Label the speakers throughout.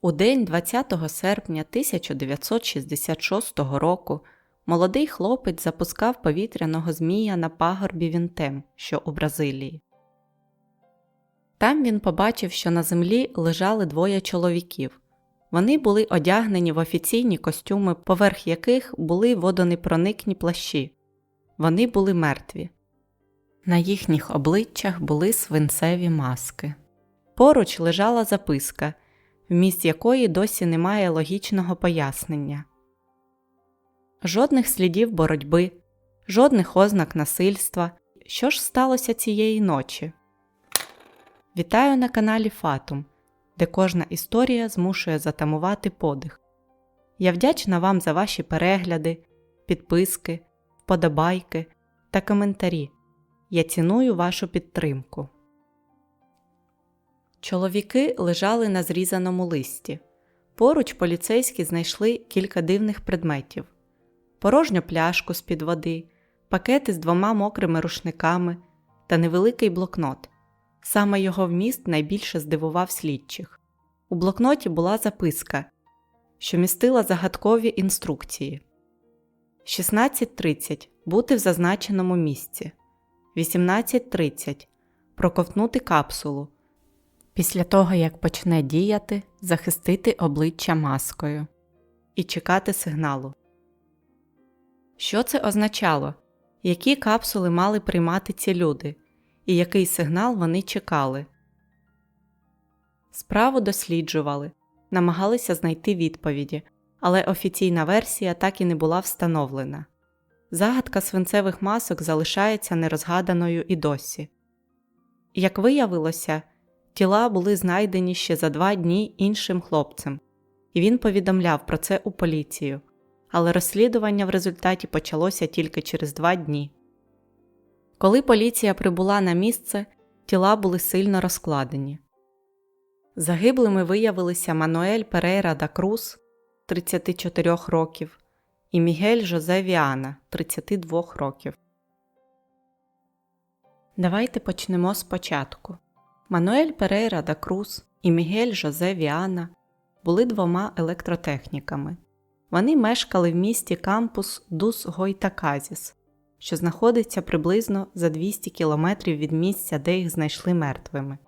Speaker 1: У день 20 серпня 1966 року молодий хлопець запускав повітряного змія на пагорбі Вінтем, що у Бразилії. Там він побачив, що на землі лежали двоє чоловіків. Вони були одягнені в офіційні костюми, поверх яких були водонепроникні плащі. Вони були мертві. На їхніх обличчях були свинцеві маски. Поруч лежала записка, вміст якої досі немає логічного пояснення. Жодних слідів боротьби, жодних ознак насильства. Що ж сталося цієї ночі? Вітаю на каналі Фатум, де кожна історія змушує затамувати подих. Я вдячна вам за ваші перегляди, підписки, вподобайки та коментарі. Я ціную вашу підтримку. Чоловіки лежали на зрізаному листі. Поруч поліцейські знайшли кілька дивних предметів: порожню пляшку з під води, пакети з двома мокрими рушниками та невеликий блокнот. Саме його вміст найбільше здивував слідчих. У блокноті була записка, що містила загадкові інструкції: 16.30 бути в зазначеному місці, 18.30 проковтнути капсулу. Після того, як почне діяти, захистити обличчя маскою і чекати сигналу. Що це означало? Які капсули мали приймати ці люди, і який сигнал вони чекали? Справу досліджували, намагалися знайти відповіді, але офіційна версія так і не була встановлена. Загадка свинцевих масок залишається нерозгаданою і досі. Як виявилося, тіла були знайдені ще за два дні іншим хлопцем, і він повідомляв про це у поліцію, але розслідування в результаті почалося тільки через два дні. Коли поліція прибула на місце, тіла були сильно розкладені. Загиблими виявилися Мануель Перейра да Круз 34 років і Мігель Жозе Віана 32 років. Давайте почнемо спочатку. Мануель Перейра да Круз і Мігель Жозе Віана були двома електротехніками. Вони мешкали в місті кампус Дус Гойтаказіс, що знаходиться приблизно за 200 кілометрів від місця, де їх знайшли мертвими.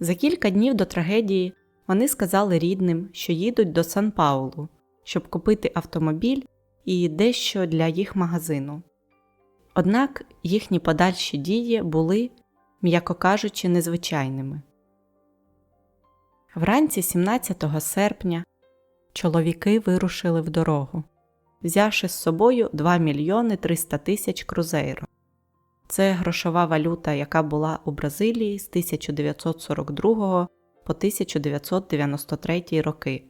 Speaker 1: За кілька днів до трагедії вони сказали рідним, що їдуть до Сан Паулу, щоб купити автомобіль і дещо для їх магазину. Однак їхні подальші дії були, м'яко кажучи, незвичайними. Вранці 17 серпня чоловіки вирушили в дорогу, взявши з собою 2 мільйони 300 тисяч крузейро. Це грошова валюта, яка була у Бразилії з 1942 по 1993 роки.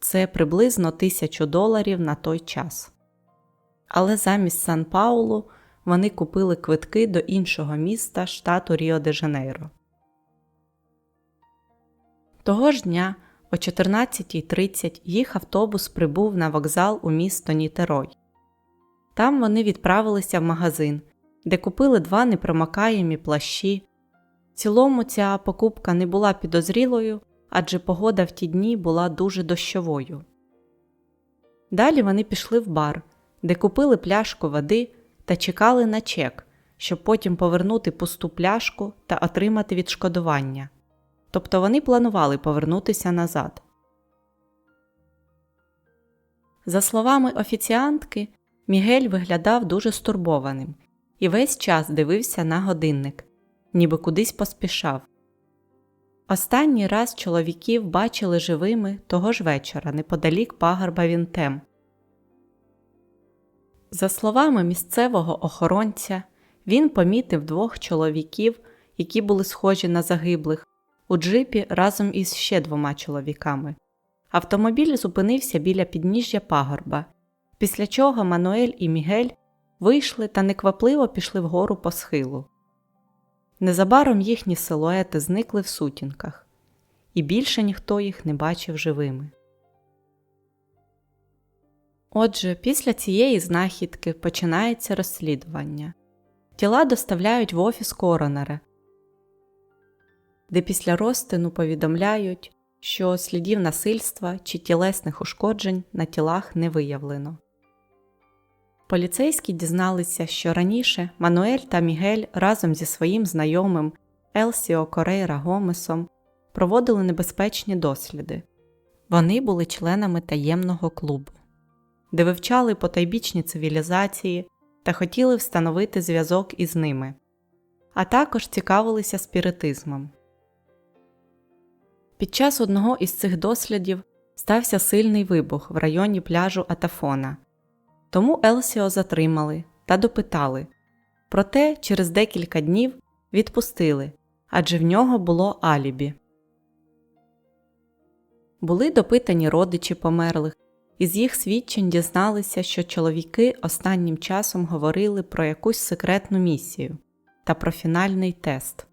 Speaker 1: Це приблизно тисячу доларів на той час. Але замість Сан Паулу вони купили квитки до іншого міста штату Ріо де Жанейро. Того ж дня о 14.30 їх автобус прибув на вокзал у місто Нітерой. Там вони відправилися в магазин, де купили два непромакаємі плащі. В цілому ця покупка не була підозрілою, адже погода в ті дні була дуже дощовою. Далі вони пішли в бар, де купили пляшку води та чекали на чек, щоб потім повернути пусту пляшку та отримати відшкодування. Тобто вони планували повернутися назад. За словами офіціантки, Мігель виглядав дуже стурбованим і весь час дивився на годинник, ніби кудись поспішав. Останній раз чоловіків бачили живими того ж вечора неподалік пагорба Вінтем. За словами місцевого охоронця, він помітив двох чоловіків, які були схожі на загиблих, у джипі разом із ще двома чоловіками. Автомобіль зупинився біля підніжжя пагорба, після чого Мануель і Мігель вийшли та неквапливо пішли вгору по схилу. Незабаром їхні силуети зникли в сутінках, і більше ніхто їх не бачив живими. Отже, після цієї знахідки починається розслідування. Тіла доставляють в офіс коронера. де після розтину повідомляють, що слідів насильства чи тілесних ушкоджень на тілах не виявлено. Поліцейські дізналися, що раніше Мануель та Мігель разом зі своїм знайомим Елсіо Корейра Гомесом проводили небезпечні досліди. Вони були членами таємного клубу, де вивчали потайбічні цивілізації та хотіли встановити зв'язок із ними, а також цікавилися спіритизмом. Під час одного із цих дослідів стався сильний вибух в районі пляжу Атафона. Тому Елсіо затримали та допитали, проте через декілька днів відпустили, адже в нього було алібі. Були допитані родичі померлих, із їх свідчень дізналися, що чоловіки останнім часом говорили про якусь секретну місію та про фінальний тест.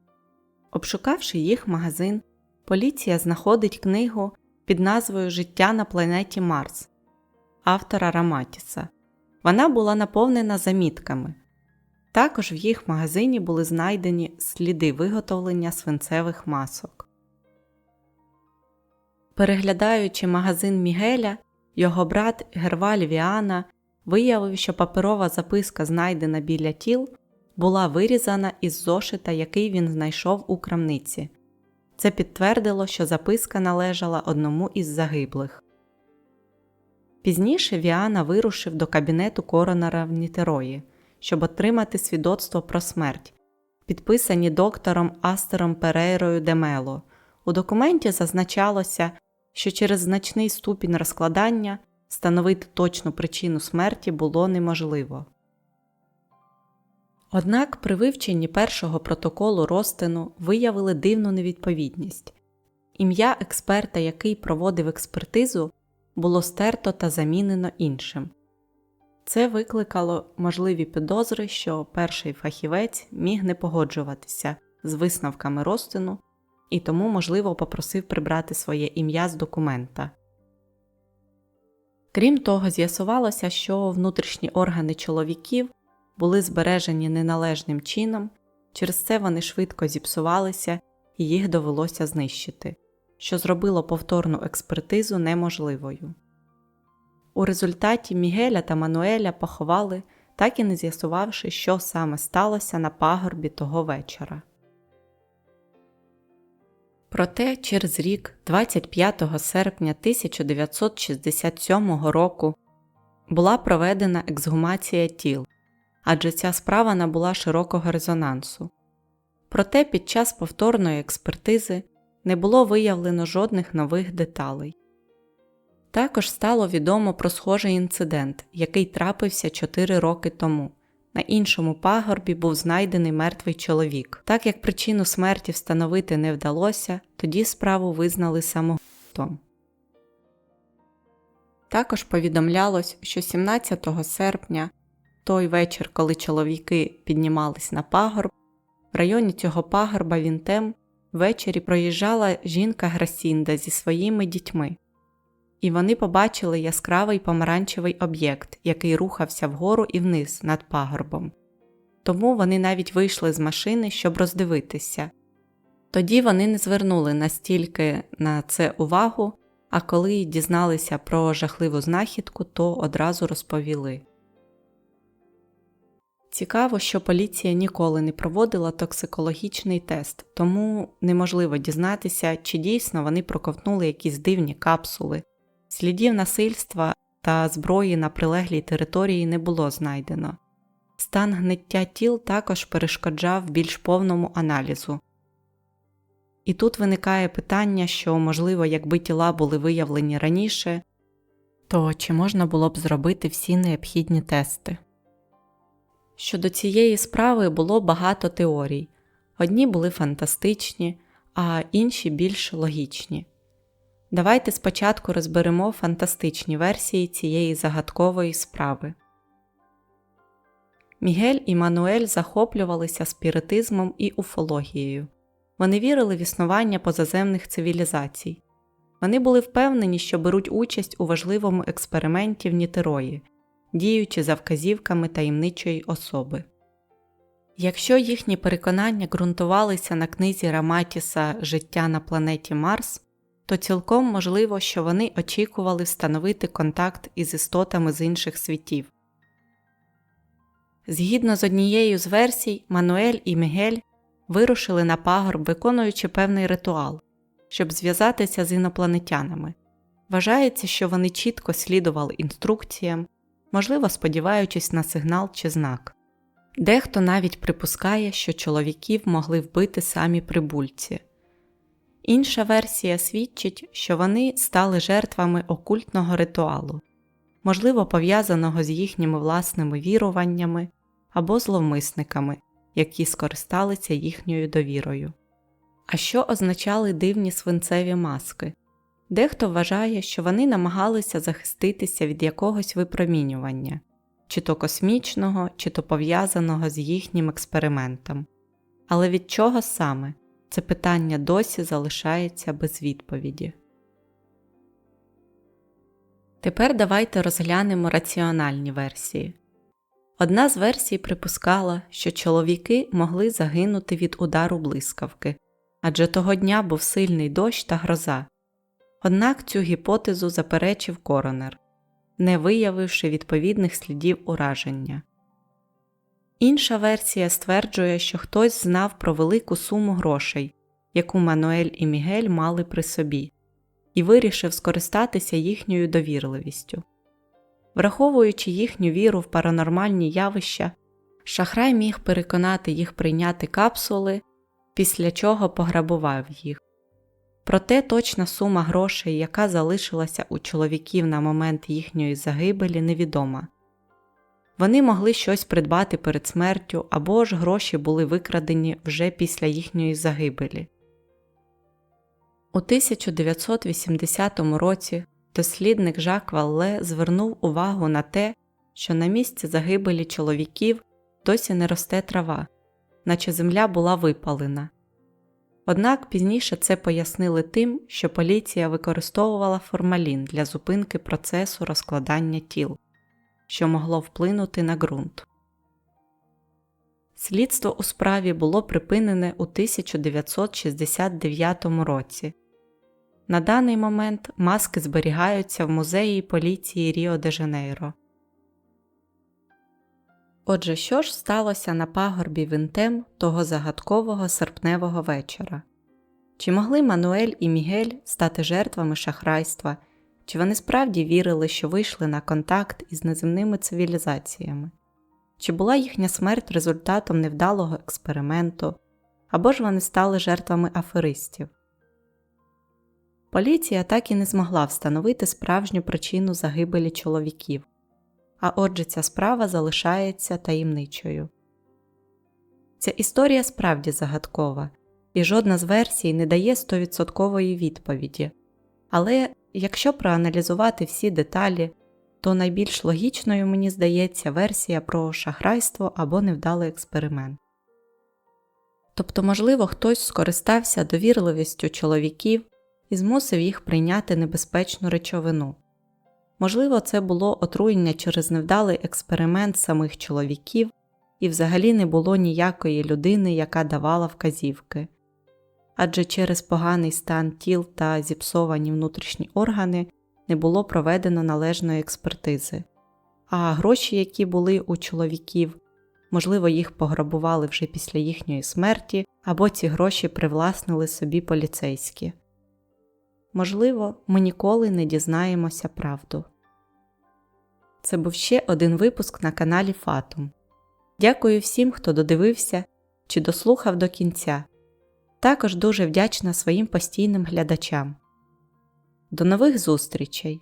Speaker 1: Обшукавши їх магазин, поліція знаходить книгу під назвою Життя на планеті Марс автора Раматіса. Вона була наповнена замітками. Також в їх магазині були знайдені сліди виготовлення свинцевих масок. Переглядаючи магазин Мігеля, його брат Герваль Віана виявив, що паперова записка, знайдена біля тіл, була вирізана із зошита, який він знайшов у крамниці. Це підтвердило, що записка належала одному із загиблих. Пізніше Віана вирушив до кабінету коронера в Нітерої, щоб отримати свідоцтво про смерть, підписані доктором Астером Перейрою Демело. У документі зазначалося, що через значний ступінь розкладання встановити точну причину смерті було неможливо. Однак при вивченні першого протоколу розтину виявили дивну невідповідність ім'я експерта, який проводив експертизу, було стерто та замінено іншим. Це викликало можливі підозри, що перший фахівець міг не погоджуватися з висновками розтину і тому, можливо, попросив прибрати своє ім'я з документа. Крім того, з'ясувалося, що внутрішні органи чоловіків були збережені неналежним чином, через це вони швидко зіпсувалися і їх довелося знищити, що зробило повторну експертизу неможливою. У результаті Мігеля та Мануеля поховали, так і не з'ясувавши, що саме сталося на пагорбі того вечора. Проте через рік, 25 серпня 1967 року, була проведена ексгумація тіл, адже ця справа набула широкого резонансу. Проте під час повторної експертизи не було виявлено жодних нових деталей. Також стало відомо про схожий інцидент, який трапився 4 роки тому. На іншому пагорбі був знайдений мертвий чоловік. Так як причину смерті встановити не вдалося, тоді справу визнали самогубством. Також повідомлялось, що 17 серпня, той вечір, коли чоловіки піднімались на пагорб, в районі цього пагорба Вінтем ввечері проїжджала жінка Грасінда зі своїми дітьми і вони побачили яскравий помаранчевий об'єкт, який рухався вгору і вниз над пагорбом. Тому вони навіть вийшли з машини, щоб роздивитися. Тоді вони не звернули настільки на це увагу, а коли дізналися про жахливу знахідку, то одразу розповіли. Цікаво, що поліція ніколи не проводила токсикологічний тест, тому неможливо дізнатися, чи дійсно вони проковтнули якісь дивні капсули, Слідів насильства та зброї на прилеглій території не було знайдено. Стан гниття тіл також перешкоджав більш повному аналізу. І тут виникає питання, що, можливо, якби тіла були виявлені раніше, то чи можна було б зробити всі необхідні тести? Щодо цієї справи було багато теорій одні були фантастичні, а інші більш логічні. Давайте спочатку розберемо фантастичні версії цієї загадкової справи. Мігель і Мануель захоплювалися спіритизмом і уфологією. Вони вірили в існування позаземних цивілізацій. Вони були впевнені, що беруть участь у важливому експерименті в Нітерої, діючи за вказівками таємничої особи. Якщо їхні переконання ґрунтувалися на книзі Раматіса Життя на планеті Марс, то цілком можливо, що вони очікували встановити контакт із істотами з інших світів. Згідно з однією з версій, Мануель і Мігель вирушили на пагорб, виконуючи певний ритуал, щоб зв'язатися з інопланетянами. Вважається, що вони чітко слідували інструкціям, можливо, сподіваючись на сигнал чи знак. Дехто навіть припускає, що чоловіків могли вбити самі прибульці. Інша версія свідчить, що вони стали жертвами окультного ритуалу, можливо, пов'язаного з їхніми власними віруваннями або зловмисниками, які скористалися їхньою довірою. А що означали дивні свинцеві маски? Дехто вважає, що вони намагалися захиститися від якогось випромінювання, чи то космічного, чи то пов'язаного з їхнім експериментом. Але від чого саме це питання досі залишається без відповіді. Тепер давайте розглянемо раціональні версії. Одна з версій припускала, що чоловіки могли загинути від удару блискавки, адже того дня був сильний дощ та гроза. Однак цю гіпотезу заперечив коронер, не виявивши відповідних слідів ураження. Інша версія стверджує, що хтось знав про велику суму грошей, яку Мануель і Мігель мали при собі, і вирішив скористатися їхньою довірливістю. Враховуючи їхню віру в паранормальні явища, шахрай міг переконати їх прийняти капсули, після чого пограбував їх. Проте точна сума грошей, яка залишилася у чоловіків на момент їхньої загибелі, невідома. Вони могли щось придбати перед смертю або ж гроші були викрадені вже після їхньої загибелі. У 1980 році дослідник Жак Валле звернув увагу на те, що на місці загибелі чоловіків досі не росте трава, наче земля була випалена. Однак пізніше це пояснили тим, що поліція використовувала формалін для зупинки процесу розкладання тіл, що могло вплинути на ґрунт. Слідство у справі було припинене у 1969 році. На даний момент маски зберігаються в музеї поліції Ріо де Жанейро. Отже, що ж сталося на пагорбі Вінтем того загадкового серпневого вечора? Чи могли Мануель і Мігель стати жертвами шахрайства, чи вони справді вірили, що вийшли на контакт із неземними цивілізаціями? Чи була їхня смерть результатом невдалого експерименту, або ж вони стали жертвами аферистів? Поліція так і не змогла встановити справжню причину загибелі чоловіків, а отже, ця справа залишається таємничою. Ця історія справді загадкова, і жодна з версій не дає 100% відповіді. Але якщо проаналізувати всі деталі, то найбільш логічною мені здається версія про шахрайство або невдалий експеримент. Тобто, можливо, хтось скористався довірливістю чоловіків і змусив їх прийняти небезпечну речовину. Можливо, це було отруєння через невдалий експеримент самих чоловіків, і взагалі не було ніякої людини, яка давала вказівки. Адже через поганий стан тіл та зіпсовані внутрішні органи не було проведено належної експертизи, а гроші, які були у чоловіків, можливо, їх пограбували вже після їхньої смерті, або ці гроші привласнили собі поліцейські. Можливо, ми ніколи не дізнаємося правду. Це був ще один випуск на каналі Фатум. Дякую всім, хто додивився чи дослухав до кінця. Також дуже вдячна своїм постійним глядачам. До нових зустрічей!